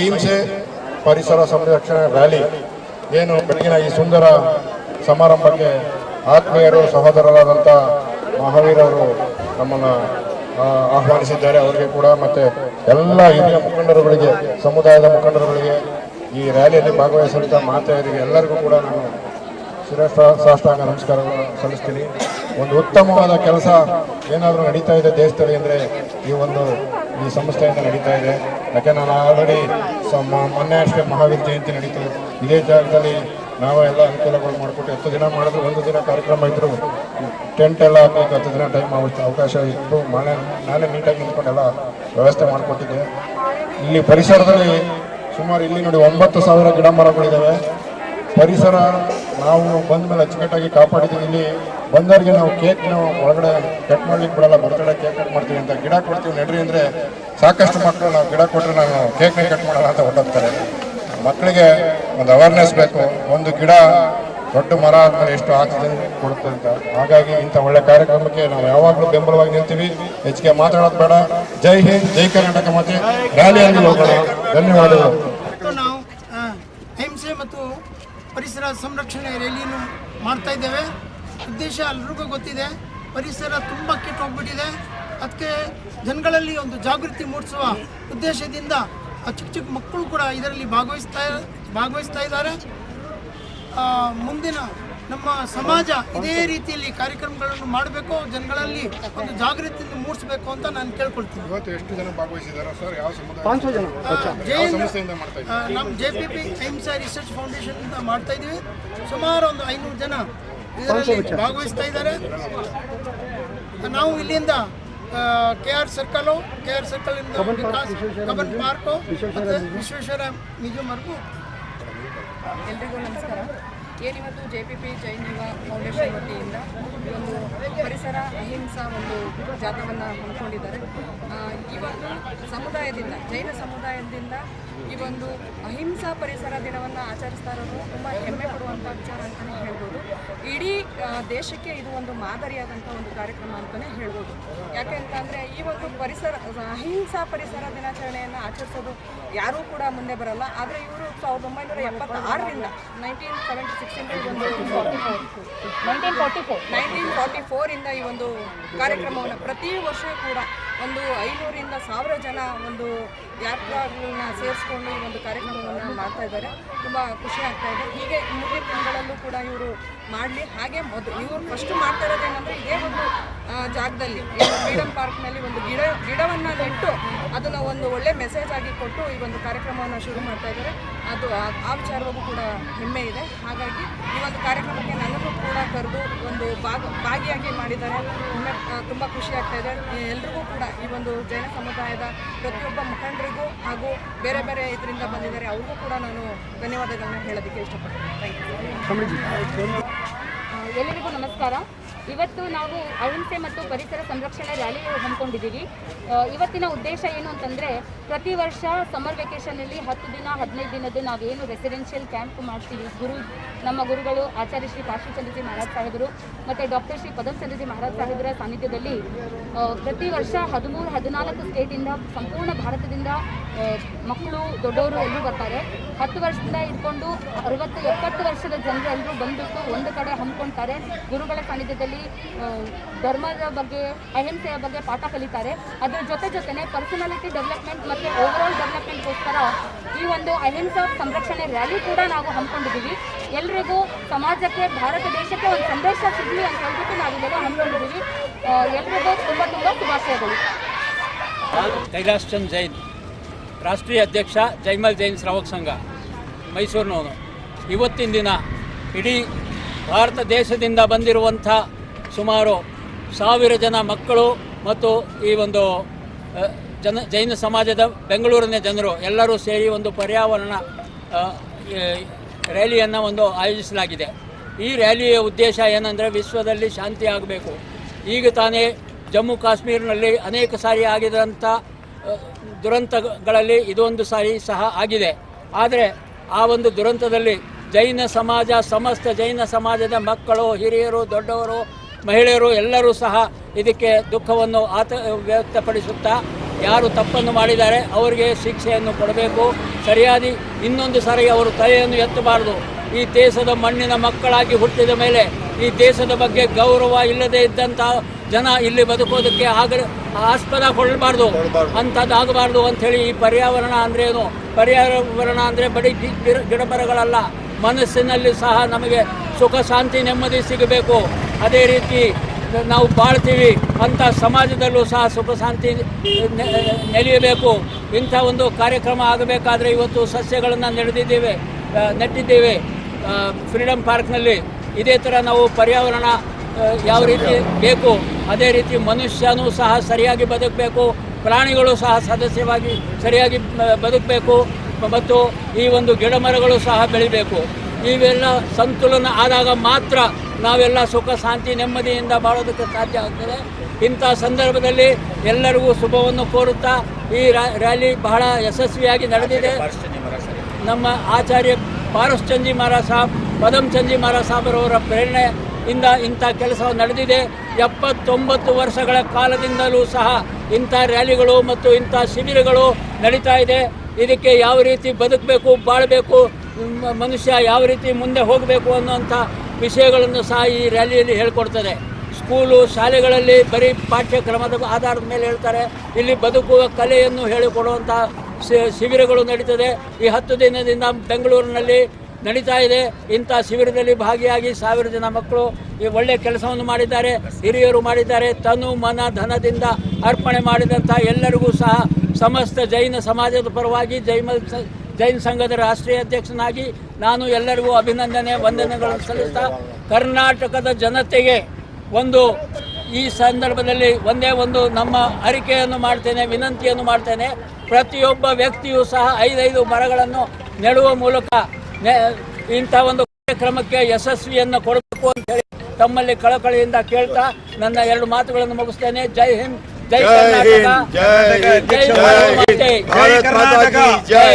ಅಹಿಂಸೆ ಪರಿಸರ ಸಂರಕ್ಷಣೆ ರ್ಯಾಲಿ. ಏನು ಬೆಳಗಿನ ಈ ಸುಂದರ ಸಮಾರಂಭಕ್ಕೆ ಆತ್ಮೀಯರು ಸಹೋದರರಾದಂಥ ಮಹಾವೀರರು ನಮ್ಮನ್ನು ಆಹ್ವಾನಿಸಿದ್ದಾರೆ. ಅವರಿಗೆ ಕೂಡ ಮತ್ತು ಎಲ್ಲ ಹಿರಿಯ ಮುಖಂಡರುಗಳಿಗೆ, ಸಮುದಾಯದ ಮುಖಂಡರುಗಳಿಗೆ ಈ ರ್ಯಾಲಿಯಲ್ಲಿ ಭಾಗವಹಿಸಿದಂಥ ಮಾತೆಯರಿಗೆ ಎಲ್ಲರಿಗೂ ಕೂಡ ನಾನು ಶ್ರೇಷ್ಠ ಸಾಷ್ಟಾಂಗ ನಮಸ್ಕಾರಗಳನ್ನು ಸಲ್ಲಿಸ್ತೀನಿ. ಒಂದು ಉತ್ತಮವಾದ ಕೆಲಸ ಏನಾದರೂ ನಡೀತಾ ಇದೆ ದೇಶದಲ್ಲಿ ಅಂದರೆ ಈ ಒಂದು ಈ ಸಂಸ್ಥೆಯಿಂದ ನಡೀತಾ ಇದೆ. ಯಾಕೆ ನಾನು ಆಲ್ರೆಡಿ ಮೊನ್ನೆ ಅಷ್ಟೇ ಮಹಾವೀರ್ ಜಯಂತಿ ನಡೀತು ಇದೇ ಜಾಗದಲ್ಲಿ ನಾವೇ ಎಲ್ಲ ಅನುಕೂಲಗಳು ಮಾಡಿಕೊಟ್ಟು ಹತ್ತು ದಿನ ಮಾಡಿದ್ರು, ಒಂದು ದಿನ ಕಾರ್ಯಕ್ರಮ ಇದ್ರು. ಟೆಂಟ್ ಎಲ್ಲ ಹಾಕಬೇಕು, ಹತ್ತು ದಿನ ಟೈಮ್ ಅವಕಾಶ ಇತ್ತು. ಮನೆ, ನಾನೇ ನೀಟಾಗಿ ನಿಂತ್ಕೊಂಡೆಲ್ಲ ವ್ಯವಸ್ಥೆ ಮಾಡಿಕೊಟ್ಟಿದ್ದೆ. ಇಲ್ಲಿ ಪರಿಸರದಲ್ಲಿ ಸುಮಾರು ಇಲ್ಲಿ ನೋಡಿ ಒಂಬತ್ತು ಸಾವಿರ ಗಿಡ ಮರಗಳಿದ್ದಾವೆ ಪರಿಸರ ನಾವು ಬಂದ ಮೇಲೆ ಅಚ್ಚುಕಟ್ಟಾಗಿ ಕಾಪಾಡಿದ್ದೀವಿ. ಇಲ್ಲಿ ಬಂದವರಿಗೆ ನಾವು ಕೇಕ್ ಒಳಗಡೆ ಕಟ್ ಮಾಡ್ಲಿಕ್ಕೆ ಬಿಡಲ್ಲ ಬರ್ತಡೇ ಕೇಕ್ ಕಟ್ ಮಾಡ್ತೀವಿ ಅಂತ ಗಿಡ ಕೊಡ್ತೀವಿ. ನೆಡ್ರಿ ಅಂದರೆ ಸಾಕಷ್ಟು ಮಕ್ಕಳು ನಾವು ಗಿಡ ಕೊಟ್ಟರೆ ನಾನು ಕೇಕ್ನೇ ಕಟ್ ಮಾಡೋಣ ಅಂತ ಹೊಟ್ಟೋಗ್ತಾರೆ ಮಕ್ಕಳಿಗೆ ಒಂದು ಅವೇರ್ನೆಸ್ ಬೇಕು. ಒಂದು ಗಿಡ ದೊಡ್ಡ ಮರ ಆದಮೇಲೆ ಎಷ್ಟು ಆಕ್ಸಿಜನ್ ಕೊಡುತ್ತೆ ಅಂತ. ಹಾಗಾಗಿ ಇಂಥ ಒಳ್ಳೆ ಕಾರ್ಯಕ್ರಮಕ್ಕೆ ನಾವು ಯಾವಾಗಲೂ ಬೆಂಬಲವಾಗಿ ನಿಲ್ತೀವಿ. ಹೆಚ್ಚಿಗೆ ಮಾತಾಡೋದು ಬೇಡ. ಜೈ ಹಿಂದ್, ಜೈ ಕರ್ನಾಟಕ ಮತ್ತೆ ರ್ಯಾಲಿಯಲ್ಲಿ ಹೋಗೋಣ. ಧನ್ಯವಾದಗಳು ಇವತ್ತು ನಾವು ಆ, ಅಹಿಂಸೆ ಮತ್ತು ಪರಿಸರ ಸಂರಕ್ಷಣೆ ರ್ಯಾಲಿಯನ್ನು ಮಾಡ್ತಾ ಇದ್ದೇವೆ. ಉದ್ದೇಶ ಎಲ್ರಿಗೂ ಗೊತ್ತಿದೆ, ಪರಿಸರ ತುಂಬ ಕೆಟ್ಟು ಹೋಗ್ಬಿಟ್ಟಿದೆ ಅದಕ್ಕೆ ಜನಗಳಲ್ಲಿ ಒಂದು ಜಾಗೃತಿ ಮೂಡಿಸುವ ಉದ್ದೇಶದಿಂದ ಚಿಕ್ಕ ಚಿಕ್ಕ ಮಕ್ಕಳು ಕೂಡ ಇದರಲ್ಲಿ ಭಾಗವಹಿಸ್ತಾ ಭಾಗವಹಿಸ್ತಾ ಇದ್ದಾರೆ. ಮುಂದಿನ ನಮ್ಮ ಸಮಾಜ ಇದೇ ರೀತಿಯಲ್ಲಿ ಕಾರ್ಯಕ್ರಮಗಳನ್ನು ಮಾಡಬೇಕು ಜನಗಳಲ್ಲಿ ಒಂದು ಜಾಗೃತಿ ಮೂಡಿಸಬೇಕು ಅಂತ ನಾನು ಕೇಳ್ಕೊಳ್ತೀನಿ. ಇವತ್ತು ಎಷ್ಟು ಜನ ಭಾಗವಹಿಸಿದ್ದಾರೆ? ಸರ್ ಯಾವ ಸಮುದಾಯ? ನಮ್ಮ J P P Ahimsa Research Foundation ಇಂದ ಮಾಡ್ತಾ ಇದೀವಿ. ಸುಮಾರು ಒಂದು ಐನೂರು ಜನ ಇದರಲ್ಲಿ ಭಾಗವಹಿಸ್ತಾ ಇದ್ದಾರೆ. ನಾವು ಇಲ್ಲಿಂದ K R circle K R circle ಇಂದ ವಿಕಾಸ್ ಕಬನ್ ಪಾರ್ಕು ಮತ್ತೆ ವಿಶ್ವೇಶ್ವರ ಮ್ಯೂಸಿಯಂವರೆಗೂ ಎಲ್ರಿಗೂ ನಮಸ್ಕಾರ. ಏನಿವತ್ತು ಜೆ ಪಿ ಪಿ ಜೈನ್ ಯುವ ಫೌಂಡೇಶನ್ ವತಿಯಿಂದ ಒಂದು ಪರಿಸರ, ಅಹಿಂಸಾ ಒಂದು ಜಾಥವನ್ನು ಹಮ್ಮಿಕೊಂಡಿದ್ದಾರೆ. ಇವತ್ತು ಸಮುದಾಯದಿಂದ, ಜೈನ ಸಮುದಾಯದಿಂದ ಈ ಒಂದು ಅಹಿಂಸಾ ಪರಿಸರ ದಿನವನ್ನು ಆಚರಿಸ್ತಾ ಇರೋದು ತುಂಬ ಹೆಮ್ಮೆ ಪಡುವಂಥ ವಿಚಾರ ಅಂತಲೇ ಹೇಳ್ಬೋದು. ಇಡೀ ದೇಶಕ್ಕೆ ಇದು ಒಂದು ಮಾದರಿಯಾದಂಥ ಒಂದು ಕಾರ್ಯಕ್ರಮ ಅಂತಲೇ ಹೇಳ್ಬೋದು. ಯಾಕೆ ಅಂತಂದರೆ ಈ ಒಂದು ಪರಿಸರ ಅಹಿಂಸಾ ಪರಿಸರ ದಿನಾಚರಣೆಯನ್ನು ಆಚರಿಸೋದು ಯಾರೂ ಕೂಡ ಮುಂದೆ ಬರಲ್ಲ. ಆದರೆ ಇವರು ಸಾವಿರದ ಒಂಬೈನೂರ ಎಪ್ಪತ್ತಾರರಿಂದ ನೈನ್ಟೀನ್ ಸೆವೆಂಟಿ ಸಿಕ್ಸಿಂದ ಈ ಒಂದು nineteen forty four. Nineteen forty ಫೋರಿಂದ ಈ ಒಂದು ಕಾರ್ಯಕ್ರಮವನ್ನು ಪ್ರತಿ ವರ್ಷ ಕೂಡ ಒಂದು ಐನೂರಿಂದ ಸಾವಿರ ಜನ ಒಂದು ಯಾತ್ರಾಗಳನ್ನ ಸೇರಿಸ್ಕೊಂಡು ಈ ಒಂದು ಕಾರ್ಯಕ್ರಮವನ್ನು ಮಾಡ್ತಾ ಇದ್ದಾರೆ. ತುಂಬ ಖುಷಿ ಆಗ್ತಾ ಇದೆ. ಹೀಗೆ ಮುಂದಿನ ದಿನಗಳಲ್ಲೂ ಕೂಡ ಇವರು ಮಾಡಲಿ. ಹಾಗೆ ಮೊದಲು ಇವರು ಫಸ್ಟ್ ಮಾಡ್ತಾ ಇರೋದೇನೆಂದರೆ ಇದೇ ಒಂದು ಜಾಗದಲ್ಲಿ ಫ್ರೀಡಮ್ ಪಾರ್ಕ್ನಲ್ಲಿ ಒಂದು ಗಿಡ ಗಿಡವನ್ನು ನೆಟ್ಟು ಅದನ್ನು ಒಂದು ಒಳ್ಳೆ ಮೆಸೇಜ್ ಆಗಿ ಕೊಟ್ಟು ಈ ಒಂದು ಕಾರ್ಯಕ್ರಮವನ್ನು ಶುರು ಮಾಡ್ತಾ ಇದ್ದಾರೆ. ಅದು ಆ- ವಿಚಾರವಾಗೂ ಕೂಡ ಹೆಮ್ಮೆ ಇದೆ. ಹಾಗಾಗಿ ಈ ಒಂದು ಕಾರ್ಯಕ್ರಮಕ್ಕೆ ನನ್ನನ್ನು ಕೂಡ ಕರೆದು ಒಂದು ಭಾಗ ಭಾಗಿಯಾಗಿ ಮಾಡಿದ್ದಾರೆ. ತುಂಬ ಖುಷಿ ಆಗ್ತಾ ಇದೆ. ಎಲ್ರಿಗೂ ಕೂಡ ಈ ಒಂದು ಜೈನ ಸಮುದಾಯದ ಪ್ರತಿಯೊಬ್ಬ ಮುಖಂಡರಿಗೂ ಹಾಗೂ ಬೇರೆ ಬೇರೆ ಇದರಿಂದ ಬಂದಿದ್ದಾರೆ ಅವ್ರಿಗೂ ಕೂಡ ನಾನು ಧನ್ಯವಾದಗಳನ್ನ ಹೇಳೋದಕ್ಕೆ ಇಷ್ಟಪಡ್ತೀನಿ. ಥ್ಯಾಂಕ್ ಯು ಎಲ್ಲರಿಗೂ ನಮಸ್ಕಾರ. ಇವತ್ತು ನಾವು ಅಹಿಂಸೆ ಮತ್ತು ಪರಿಸರ ಸಂರಕ್ಷಣಾ ರ್ಯಾಲಿ ಹಮ್ಮಿಕೊಂಡಿದ್ದೀವಿ. ಇವತ್ತಿನ ಉದ್ದೇಶ ಏನು ಅಂತಂದರೆ, ಪ್ರತಿ ವರ್ಷ ಸಮ್ಮರ್ ವೆಕೇಷನಲ್ಲಿ ಹತ್ತು ದಿನ, ಹದಿನೈದು ದಿನದ್ದು ನಾವೇನು ರೆಸಿಡೆನ್ಷಿಯಲ್ ಕ್ಯಾಂಪ್ ಮಾಡ್ತೀವಿ. ಗುರು, ನಮ್ಮ ಗುರುಗಳು ಆಚಾರ್ಯ ಶ್ರೀ ಕಾಶಿ ಚಂದ್ರಜಿ ಮಹಾರಾಜ್ ಸಾಹೇಬರು ಮತ್ತು ಡಾಕ್ಟರ್ ಶ್ರೀ ಪದಮ್ ಚಂದ್ರಜಿ ಮಹಾರಾಜ್ ಸಾಹೇಬರ ಸಾನ್ನಿಧ್ಯದಲ್ಲಿ ಪ್ರತಿ ವರ್ಷ ಹದಿಮೂರು, ಹದಿನಾಲ್ಕು ಸ್ಟೇಟಿಂದ ಸಂಪೂರ್ಣ ಭಾರತದಿಂದ ಮಕ್ಕಳು, ದೊಡ್ಡವರು ಎಲ್ಲರೂ ಬರ್ತಾರೆ. ಹತ್ತು ವರ್ಷದಿಂದ ಇಟ್ಕೊಂಡು ಅರವತ್ತು, ಎಪ್ಪತ್ತು ವರ್ಷದ ಜನರು ಎಲ್ಲರೂ ಬಂದ್ಬಿಟ್ಟು ಒಂದು ಕಡೆ ಹಮ್ಮಿಕೊಳ್ತಾರೆ. ಗುರುಗಳ ಸಾನ್ನಿಧ್ಯದಲ್ಲಿ ಆ, ಧರ್ಮದ ಬಗ್ಗೆ ಅಹಿಂಸೆಯ ಬಗ್ಗೆ ಪಾಠ ಕಲಿತಾರೆ. ಅದರ ಜೊತೆ ಜೊತೆನೆ ಪರ್ಸನಾಲಿಟಿ ಡೆವಲಪ್ಮೆಂಟ್ ಮತ್ತು ಓವರಾಲ್ ಡೆವಲಪ್ಮೆಂಟ್ಗೋಸ್ಕರ ಈ ಒಂದು ಅಹಿಂಸಾ ಸಂರಕ್ಷಣೆ ರ್ಯಾಲಿ ಕೂಡ ನಾವು ಹಮ್ಮಿಕೊಂಡಿದ್ದೀವಿ. ಎಲ್ರಿಗೂ ಸಮಾಜಕ್ಕೆ ಭಾರತ ದೇಶಕ್ಕೆ ಒಂದು ಸಂದೇಶ ಸಿಗಲಿ ಅಂತ ಹೇಳ್ಬಿಟ್ಟು ನಾವು ಇಲ್ಲೆಲ್ಲ ಹಮ್ಮಿಕೊಂಡಿದ್ದೀವಿ. ಎಲ್ರಿಗೂ ತುಂಬ ತುಂಬ ಶುಭಾಶಯಗಳು. ಕೈಲಾಸ್ ಚಂದ್ ಜೈನ್ ರಾಷ್ಟ್ರೀಯ ಅಧ್ಯಕ್ಷ ಜೈಮಲ್ ಜೈನ್ ಶ್ರಾವಕ ಸಂಘ ಮೈಸೂರಿನವನು. ಇವತ್ತಿನ ದಿನ ಇಡೀ ಭಾರತ ದೇಶದಿಂದ ಬಂದಿರುವಂಥ ಸುಮಾರು ಸಾವಿರ ಜನ ಮಕ್ಕಳು ಮತ್ತು ಈ ಒಂದು ಜನ, ಜೈನ ಸಮಾಜದ ಬೆಂಗಳೂರಿನ ಜನರು ಎಲ್ಲರೂ ಸೇರಿ ಒಂದು ಪರ್ಯಾವರಣ ರ್ಯಾಲಿಯನ್ನು ಒಂದು ಆಯೋಜಿಸಲಾಗಿದೆ. ಈ ರ್ಯಾಲಿಯ ಉದ್ದೇಶ ಏನಂದರೆ ವಿಶ್ವದಲ್ಲಿ ಶಾಂತಿ ಆಗಬೇಕು. ಈಗ ತಾನೇ ಜಮ್ಮು ಕಾಶ್ಮೀರಿನಲ್ಲಿ ಅನೇಕ ಸಾರಿ ಆಗಿದಂಥ ದುರಂತಗಳಲ್ಲಿ ಇದೊಂದು ಸಾರಿ ಸಹ ಆಗಿದೆ. ಆದರೆ ಆ ಒಂದು ದುರಂತದಲ್ಲಿ ಜೈನ ಸಮಾಜ, ಸಮಸ್ತ ಜೈನ ಸಮಾಜದ ಮಕ್ಕಳು, ಹಿರಿಯರು, ದೊಡ್ಡವರು ಮಹಿಳೆಯರು ಎಲ್ಲರೂ ಸಹ ಇದಕ್ಕೆ ದುಃಖವನ್ನು ಆತ ವ್ಯಕ್ತಪಡಿಸುತ್ತಾ ಯಾರು ತಪ್ಪನ್ನು ಮಾಡಿದ್ದಾರೆ ಅವರಿಗೆ ಶಿಕ್ಷೆಯನ್ನು ಕೊಡಬೇಕು. ಸರಿಯಾಗಿ ಇನ್ನೊಂದು ಸಾರಿ ಅವರು ತಲೆಯನ್ನು ಎತ್ತಬಾರದು. ಈ ದೇಶದ ಮಣ್ಣಿನ ಮಕ್ಕಳಾಗಿ ಹುಟ್ಟಿದ ಮೇಲೆ ಈ ದೇಶದ ಬಗ್ಗೆ ಗೌರವ ಇಲ್ಲದೆ ಇದ್ದಂಥ ಜನ ಇಲ್ಲಿ ಬದುಕೋದಕ್ಕೆ ಆಗ ಆಸ್ಪದ ಕೊಡಬಾರ್ದು, ಅಂಥದ್ದಾಗಬಾರ್ದು ಅಂಥೇಳಿ ಈ ಪರ್ಯಾವರಣ ಅಂದ್ರೆ ಏನು? ಪರ್ಯಾವರಣ ಅಂದರೆ ಬರೀ ಗಿಡ- ಮರಗಳಲ್ಲ ಮನಸ್ಸಿನಲ್ಲಿ ಸಹ ನಮಗೆ ಸುಖ, ಶಾಂತಿ, ನೆಮ್ಮದಿ ಸಿಗಬೇಕು. ಅದೇ ರೀತಿ ನಾವು ಬಾಳ್ತೀವಿ ಅಂಥ ಸಮಾಜದಲ್ಲೂ ಸಹ ಸುಖ ಶಾಂತಿ ನೆಲೆಯಬೇಕು. ಇಂಥ ಒಂದು ಕಾರ್ಯಕ್ರಮ ಆಗಬೇಕಾದ್ರೆ ಇವತ್ತು ಸಸ್ಯಗಳನ್ನು ನೆಡೆದಿದ್ದೇವೆ ನೆಟ್ಟಿದ್ದೇವೆ ಫ್ರೀಡಮ್ ಪಾರ್ಕ್ನಲ್ಲಿ. ಇದೇ ಥರ ನಾವು ಪರ್ಯಾವರಣ ಯಾವ ರೀತಿ ಬೇಕು, ಅದೇ ರೀತಿ ಮನುಷ್ಯನೂ ಸಹ ಸರಿಯಾಗಿ ಬದುಕಬೇಕು, ಪ್ರಾಣಿಗಳು ಸಹ ಸದಸ್ಯವಾಗಿ ಸರಿಯಾಗಿ ಬದುಕಬೇಕು, ಮತ್ತು ಈ ಒಂದು ಗಿಡಮರಗಳು ಸಹ ಬೆಳಿಬೇಕು. ಇವೆಲ್ಲ ಸಂತುಲನ ಆದಾಗ ಮಾತ್ರ ನಾವೆಲ್ಲ ಸುಖ, ಶಾಂತಿ, ನೆಮ್ಮದಿಯಿಂದ ಬಾಳೋದಕ್ಕೆ ಸಾಧ್ಯ ಆಗ್ತದೆ. ಇಂಥ ಸಂದರ್ಭದಲ್ಲಿ ಎಲ್ಲರಿಗೂ ಶುಭವನ್ನು ಕೋರುತ್ತಾ ಈ ರ್ಯಾಲಿ ಬಹಳ ಯಶಸ್ವಿಯಾಗಿ ನಡೆದಿದೆ. ನಮ್ಮ ಆಚಾರ್ಯ ಪಾರಸ್ ಚಂದಿ ಮಹಾರಾಜ್ ಸಾಬ್ ಪದಮ್ ಚಂದಿ ಮಹಾರಾಜ್ ಪ್ರೇರಣೆ ಇಂದ ಇಂಥ ಕೆಲಸ ನಡೆದಿದೆ. ಎಪ್ಪತ್ತೊಂಬತ್ತು ವರ್ಷಗಳ ಕಾಲದಿಂದಲೂ ಸಹ ಇಂಥ ರ್ಯಾಲಿಗಳು ಮತ್ತು ಇಂಥ ಶಿಬಿರಗಳು ನಡೀತಾ ಇದೆ. ಇದಕ್ಕೆ ಯಾವ ರೀತಿ ಬದುಕಬೇಕು, ಬಾಳಬೇಕು ಮನುಷ್ಯ ಯಾವ ರೀತಿ ಮುಂದೆ ಹೋಗಬೇಕು ಅನ್ನುವಂಥ ವಿಷಯಗಳನ್ನು ಸಹ ಈ ರ್ಯಾಲಿಯಲ್ಲಿ ಹೇಳ್ಕೊಡ್ತದೆ. ಸ್ಕೂಲು, ಶಾಲೆಗಳಲ್ಲಿ ಬರೀ ಪಾಠ್ಯಕ್ರಮದ ಆಧಾರದ ಮೇಲೆ ಹೇಳ್ತಾರೆ. ಇಲ್ಲಿ ಬದುಕುವ ಕಲೆಯನ್ನು ಹೇಳಿಕೊಡುವಂಥ ಶಿಬಿರಗಳು ನಡೀತದೆ. ಈ ಹತ್ತು ದಿನದಿಂದ ಬೆಂಗಳೂರಿನಲ್ಲಿ ನಡೀತಾ ಇದೆ. ಇಂಥ ಶಿಬಿರದಲ್ಲಿ ಭಾಗಿಯಾಗಿ ಸಾವಿರ ಜನ ಮಕ್ಕಳು ಈ ಒಳ್ಳೆಯ ಕೆಲಸವನ್ನು ಮಾಡಿದ್ದಾರೆ. ಹಿರಿಯರು ಮಾಡಿದ್ದಾರೆ. ತನು ಮನ ಧನದಿಂದ ಅರ್ಪಣೆ ಮಾಡಿದಂಥ ಎಲ್ಲರಿಗೂ ಸಹ ಸಮಸ್ತ ಜೈನ ಸಮಾಜದ ಪರವಾಗಿ ಜೈಮಲ್ ಜೈನ್ ಸಂಘದ ರಾಷ್ಟ್ರೀಯ ಅಧ್ಯಕ್ಷನಾಗಿ ನಾನು ಎಲ್ಲರಿಗೂ ಅಭಿನಂದನೆ ವಂದನೆಗಳನ್ನು ಸಲ್ಲಿಸ್ತಾ ಕರ್ನಾಟಕದ ಜನತೆಗೆ ಒಂದು ಈ ಸಂದರ್ಭದಲ್ಲಿ ಒಂದೇ ಒಂದು ನಮ್ಮ ಅರಿಕೆಯನ್ನು ಮಾಡ್ತೇನೆ ವಿನಂತಿಯನ್ನು ಮಾಡ್ತೇನೆ. ಪ್ರತಿಯೊಬ್ಬ ವ್ಯಕ್ತಿಯೂ ಸಹ ಐದೈದು ಮರಗಳನ್ನು ನೆಡುವ ಮೂಲಕ ಇಂಥ ಒಂದು ಕಾರ್ಯಕ್ರಮಕ್ಕೆ ಯಶಸ್ವಿಯನ್ನು ಕೊಡಬೇಕು ಅಂತ ಹೇಳಿ ತಮ್ಮಲ್ಲಿ ಕಳಕಳಿಯಿಂದ ಕೇಳ್ತಾ ನನ್ನ ಎರಡು ಮಾತುಗಳನ್ನು ಮುಗಿಸ್ತೇನೆ. ಜೈ ಹಿಂದ್ ಜೈ ಕರ್ನಾಟಕ. ಜೈ ಜೈ. ಜೈ